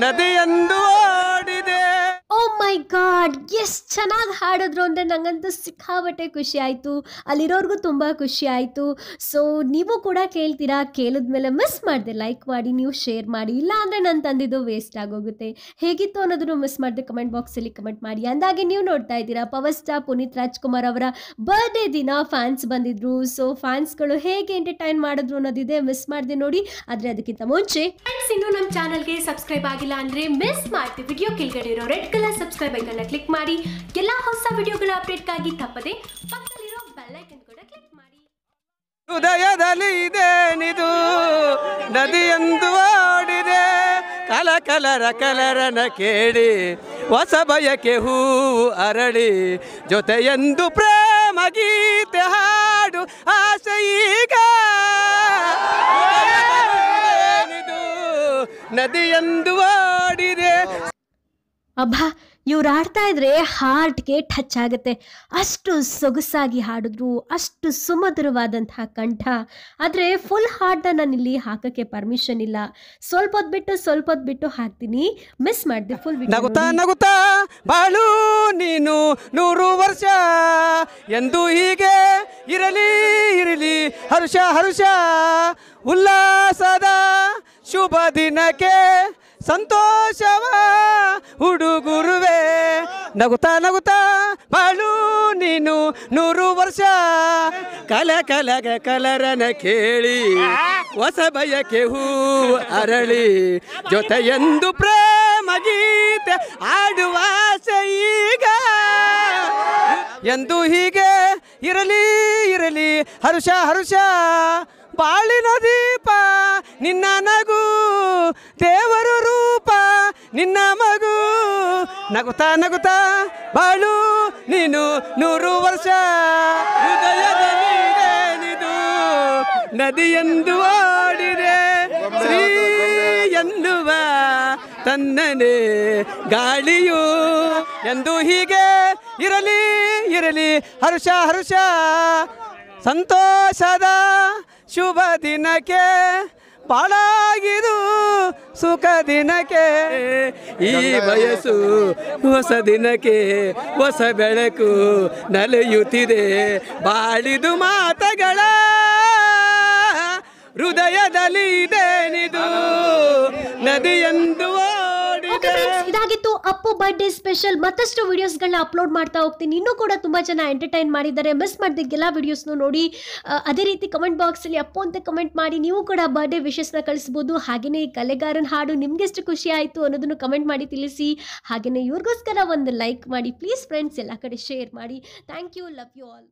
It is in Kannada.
ನದಿಯಂದು ಓಡಿದೆ ಓ ಮೈ ಗಾಡ್ ಎಷ್ಟು ಚೆನ್ನಾಗಿ ಹಾಡಿದ್ರು ಅಂದರೆ ನನಗಂತೂ ಸಿಕ್ಕಾಬಟ್ಟೆ ಖುಷಿ ಆಯಿತು. ಅಲ್ಲಿರೋರ್ಗೂ ತುಂಬ ಖುಷಿ ಆಯಿತು. ಸೊ ನೀವು ಕೂಡ ಕೇಳ್ತೀರಾ? ಕೇಳಿದ್ಮೇಲೆ ಮಿಸ್ ಮಾಡಿದೆ ಲೈಕ್ ಮಾಡಿ, ನೀವು ಶೇರ್ ಮಾಡಿ. ಇಲ್ಲ ಅಂದರೆ ನಾನು ತಂದಿದ್ದು ವೇಸ್ಟ್ ಆಗೋಗುತ್ತೆ. ಹೇಗಿತ್ತು ಅನ್ನೋದನ್ನು ಮಿಸ್ ಮಾಡಿದೆ ಕಮೆಂಟ್ ಬಾಕ್ಸಲ್ಲಿ ಕಮೆಂಟ್ ಮಾಡಿ. ಅಂದಾಗೆ ನೀವು ನೋಡ್ತಾ ಇದ್ದೀರಾ, ಪವರ್ ಸ್ಟಾರ್ ಪುನೀತ್ ರಾಜ್ಕುಮಾರ್ ಅವರ ಬರ್ಡೇ ದಿನ ಫ್ಯಾನ್ಸ್ ಬಂದಿದ್ರು. ಸೊ ಫ್ಯಾನ್ಸ್ಗಳು ಹೇಗೆ ಎಂಟರ್ಟೈನ್ ಮಾಡಿದ್ರು ಅನ್ನೋದಿದೆ ಮಿಸ್ ಮಾಡಿದೆ ನೋಡಿ. ಆದರೆ ಅದಕ್ಕಿಂತ ಮುಂಚೆ ಫ್ರೆಂಡ್ಸ್ ಇನ್ನೂ ನಮ್ಮ ಚಾನಲ್ಗೆ ಸಬ್ಸ್ಕ್ರೈಬ್ ಆಗಿಲ್ಲ ಅಂದರೆ ಮಿಸ್ ಮಾಡ್ತೀವಿ ವಿಡಿಯೋ ಕೆಳಗಡೆ ಇರೋ ರೆಡ್ ಕಲರ್ ಸಬ್ಸ್ಕ್ರೈಬ್ ಐಕನ್ನ ಕ್ಲಿಕ್ ಮಾಡಿ. ಎಲ್ಲಾ ಹೊಸ ವಿಡಿಯೋಗಳ ಅಪ್ಡೇಟ್ಗಾಗಿ ತಪ್ಪದೆ ಪಕ್ಕದಲ್ಲಿರೋ ಬೆಲ್ ಐಕನ್ ಕೂಡ ಕ್ಲಿಕ್ ಮಾಡಿ. ಹೃದಯದಲ್ಲಿ ಇದೇನಿದು? ನದಿಯಂದು ಓಡಿದೆ ಕಲ ಕಲರ ಕಲರನ ಕೇಳಿ. ಹೊಸ ಬಯಕೆ ಹೂವು ಅರಳಿ. ಜೊತೆಯೆಂದು ಪ್ರೇಮ ಗೀತೆ ಹಾಡು ಆಸೆ ಈಗ. ನದಿಯಂದು ಓಡಿದೆ ಅಬ್ಬಾ ಇವ್ರು ಆಡ್ತಾ ಇದ್ರೆ ಹಾರ್ಟ್ಗೆ ಟಚ್ ಆಗುತ್ತೆ. ಅಷ್ಟು ಸೊಗಸಾಗಿ ಹಾಡಿದ್ರು ಅಷ್ಟು ಸುಮಧುರವಾದಂತಹ ಕಂಠ. ಆದರೆ ಫುಲ್ ಹಾಡನ್ನ ನಾನು ಇಲ್ಲಿ ಹಾಕಕ್ಕೆ ಪರ್ಮಿಷನ್ ಇಲ್ಲ. ಸ್ವಲ್ಪ ಹೊತ್ತು ಬಿಟ್ಟು ಸ್ವಲ್ಪ ಹೊತ್ತು ಬಿಟ್ಟು ಹಾಕ್ತೀನಿ. ಮಿಸ್ ಮಾಡಿದೆ ಫುಲ್ ನಗುತ್ತಾ ನಗುತ್ತಾ ಬಾಳು ನೀನು ನೂರು ವರ್ಷ. ಎಂದು ಹೀಗೆ ಇರಲಿ ಇರಲಿ ಹರ್ಷ ಹರ್ಷ. ಉಲ್ಲಾಸದ ಶುಭ ದಿನಕ್ಕೆ ಸಂತೋಷವ ಹುಡುಗುರುವೆ, ನಗುತ್ತಾ ನಗುತ್ತಾ ಬಾಳು ನೀನು ನೂರು ವರ್ಷ. ಕಲ ಕಲಗ ಕಲರನ ಕೇಳಿ, ಹೊಸ ಬಯಕೆ ಹೂ ಅರಳಿ. ಜೊತೆಯೆಂದು ಪ್ರೇಮ ಗೀತೆ ಆಡುವ ಈಗ. ಎಂದು ಹೀಗೆ ಇರಲಿ ಇರಲಿ, ಹರುಷ ಹರುಷ, ಬಾಳಿನ ದೀಪ ನಿನ್ನ ನಗು ನಿನ್ನ ಮಗು ನಗುತ್ತಾ ನಗುತ್ತಾ ಬಾಳು ನೀನು ನೂರು ವರ್ಷ. ಹೃದಯದಲ್ಲಿ ಏನಿದು ನದಿಯೆಂದು ಓಡಿದೆ ಶ್ರೀ ಎನ್ನುವ ತನ್ನನೆ ಗಾಳಿಯು ಎಂದು ಹೀಗೆ ಇರಲಿ ಇರಲಿ, ಹರ್ಷ ಹರ್ಷ. ಸಂತೋಷದ ಶುಭ ದಿನಕ್ಕೆ ಬಾಳಾಗಿದು ಸುಖ ದಿನಕ್ಕೆ. ಈ ಬಯಸು ಹೊಸ ದಿನಕ್ಕೆ ಹೊಸ ಬೆಳಕು ನಲಿಯುತ್ತಿದೆ. ಬಾಳಿದು ಮಾತಗಳ ಹೃದಯದಲ್ಲಿ ಇದೇನಿದು? ನದಿಯೆಂದು ಇದಾಗಿತ್ತು ಅಪ್ಪು ಬರ್ಡೇ ಸ್ಪೆಷಲ್ ಮತ್ತಷ್ಟು ವಿಡಿಯೋಸ್ಗಳನ್ನ ಅಪ್ಲೋಡ್ ಮಾಡ್ತಾ ಹೋಗ್ತೀನಿ. ಇನ್ನೂ ಕೂಡ ತುಂಬಾ ಜನ ಎಂಟರ್ಟೈನ್ ಮಾಡಿದ್ದಾರೆ. ಮಿಸ್ ಮಾಡಿದ ಎಲ್ಲ ವಿಡಿಯೋಸ್ನು ನೋಡಿ ಅದೇ ರೀತಿ ಕಮೆಂಟ್ ಬಾಕ್ಸ್ ಅಲ್ಲಿ ಅಪ್ಪು ಅಂತ ಕಮೆಂಟ್ ಮಾಡಿ ನೀವು ಕೂಡ ಬರ್ಡೇ ವಿಶಸ್ನ ಕಳಿಸ್ಬೋದು. ಹಾಗೆಯೇ ಕಲೆಗಾರನ ಹಾಡು ನಿಮ್ಗೆ ಎಷ್ಟು ಖುಷಿ ಆಯ್ತು ಅನ್ನೋದನ್ನು ಕಮೆಂಟ್ ಮಾಡಿ ತಿಳಿಸಿ. ಹಾಗೆಯೇ ಇವ್ರಿಗೋಸ್ಕರ ಒಂದು ಲೈಕ್ ಮಾಡಿ ಪ್ಲೀಸ್ ಫ್ರೆಂಡ್ಸ್ ಎಲ್ಲ ಕಡೆ ಶೇರ್ ಮಾಡಿ. Thank you love you all